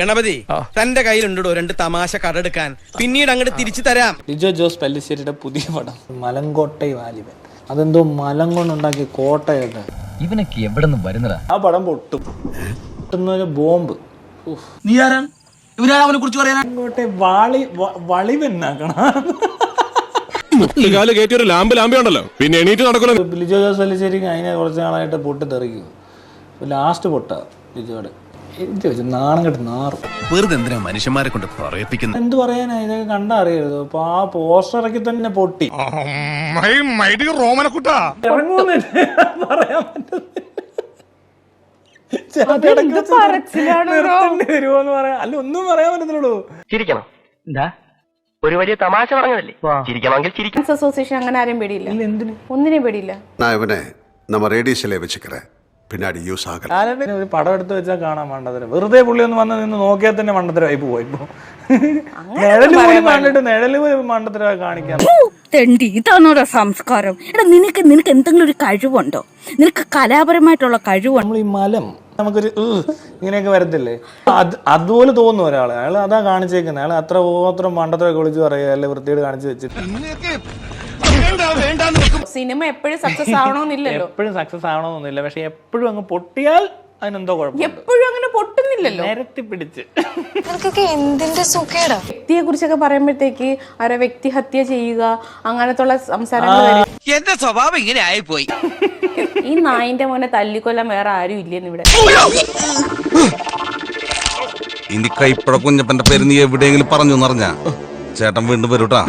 ഗണപതി തന്റെ കയ്യിലുണ്ടോ രണ്ട് തമാശ കടെടുക്കാൻ പിന്നീട് അങ്ങോട്ട് തിരിച്ചു തരാം. ലിജോ ജോസ് പല്ലിശ്ശേരിയുടെ പുതിയ പടം. മലങ്കോട്ടൈ വാലിബൻ. അതെന്തോ മലം കൊണ്ടുണ്ടാക്കിയ കോട്ടയായിട്ട് ഇവനൊക്കെ എവിടെ നിന്ന് വരുന്നടാ ആ പടം പൊട്ടും. പൊട്ടുന്നൊരു ബോംബ്. നീ ആരാണ്? ഇവരാണ് അവനെ കുറിച്ച് പറയാനോട്ടെ വാളി വളിവെന്നാക്കണ. കാൽ കയറ്റി ഒരു ലാമ്പ് ലാമ്പി ഉണ്ടല്ലോ പിന്നെ എണീറ്റ് നടക്കണം ലിജോ ജോസ് പല്ലിശ്ശേരിക്ക് അതിനെ കുറച്ച് നാളായിട്ട് പൊട്ടി തെറിക്കും ലാസ്റ്റ് പൊട്ടാ ലിജോയുടെ. എന്ത് വെച്ചു നാണം കെട്ട് നാറും വെറുതെ എന്തിനാ മനുഷ്യന്മാരെ കൊണ്ട് പറയിപ്പിക്കുന്നത് എന്ത് പറയാനാ ഇതൊക്കെ കണ്ടാ അറിയരുത് അപ്പൊ ആ പോസ്റ്റർ ഇറക്കി തന്നെ പൊട്ടി റോമനക്കുട്ടാ ഇറങ്ങുന്നില്ല പറയാൻ പറ്റുന്നില്ല ചിലപ്പോ ഇടയ്ക്ക് വെച്ച് നിർത്തേണ്ടി വരുമോന്ന് പറയാൻ അല്ല ഒന്നും പറയാൻ പറ്റത്തുള്ളൂ ചിരിക്കണം എന്താ ഒരു വലിയ തമാശ പറഞ്ഞതല്ലേ ചിരിക്കണമെങ്കിൽ ചിരിക്കണം ഫാൻസ് അസോസിയേഷൻ അങ്ങനെ ആരെയും പേടിയില്ല ഒന്നിനെയും പേടിയില്ല நான் இவனை நம்ம ரேடியஸில் வச்சுக்கிறேன் பின்னாடி யூஸ் ஆகல ലാലേട്ടന് ഒരു പടം എടുത്ത് വെച്ചാൽ കാണാൻ മണ്ടത്തരം വെറുതെ പുള്ളി ഒന്ന് വന്ന് നിന്ന് നോക്കിയാൽ തന്നെ മണ്ടത്തരമായി പോയി ഇപ്പൊ നിഴല് പോലും കണ്ടിട്ട് നിഴല് പോലും മണ്ടത്തരമായി കാണിക്കാൻ തെണ്ടി ഇതാണോടാ സംസ്കാരം എടാ നിനക്ക് നിനക്ക് എന്തെങ്കിലും ഒരു കഴിവുണ്ടോ നിനക്ക് കലാപരമായിട്ടുള്ള കഴിവുണ്ടോ നമ്മൾ ഈ മലം നമുക്കൊരു "ഉഹ്" ഇങ്ങനെയൊക്കെ വരത്തില്ലേ അത് അതുപോലെ തോന്നും ഒരാള് അയാൾ അതാ കാണിച്ചേക്കുന്നത് അയാൾ അത്ര മാത്രം മണ്ടത്തരമൊക്കെ വിളിച്ച് പറയുക അല്ലെ വൃത്തിയോട് കാണിച്ചു വെച്ചിട്ട് സിനിമ എപ്പോഴും സക്സസ് ആവണമെന്നില്ലല്ലോ എപ്പോഴും സക്സസ് ആവണമെന്നില്ല പക്ഷെ എപ്പോഴും അങ്ങ് പൊട്ടിയാൽ അതിനെന്തോ കുഴപ്പം എപ്പോഴും അങ്ങനെ പൊട്ടുന്നില്ലല്ലോ. നിരത്തി പിടിച്ച്. എന്തിന്റെ സുഖേടാ? വ്യക്തിയെ കുറിച്ചൊക്കെ പറയുമ്പോഴത്തേക്ക് അവരെ വ്യക്തി ഹത്യ ചെയ്യുക അങ്ങനത്തുള്ള സംസാരങ്ങൾ വരും. എന്റെ സ്വഭാവം ഇങ്ങനെ ആയിപ്പോയി. ഈ നായിന്റെ മോനെ തല്ലിക്കൊല്ലാൻ വേറെ ആരും ഇല്ലെന്ന് ഇവിടെ. ഇനി കൈപ്പഴ കുഞ്ഞപ്പന്റെ പേര് നീ എവിടെയെങ്കിലും പറഞ്ഞു എന്നറിഞ്ഞ ചേട്ടൻ വീണ്ടും വരൂട്ടാ.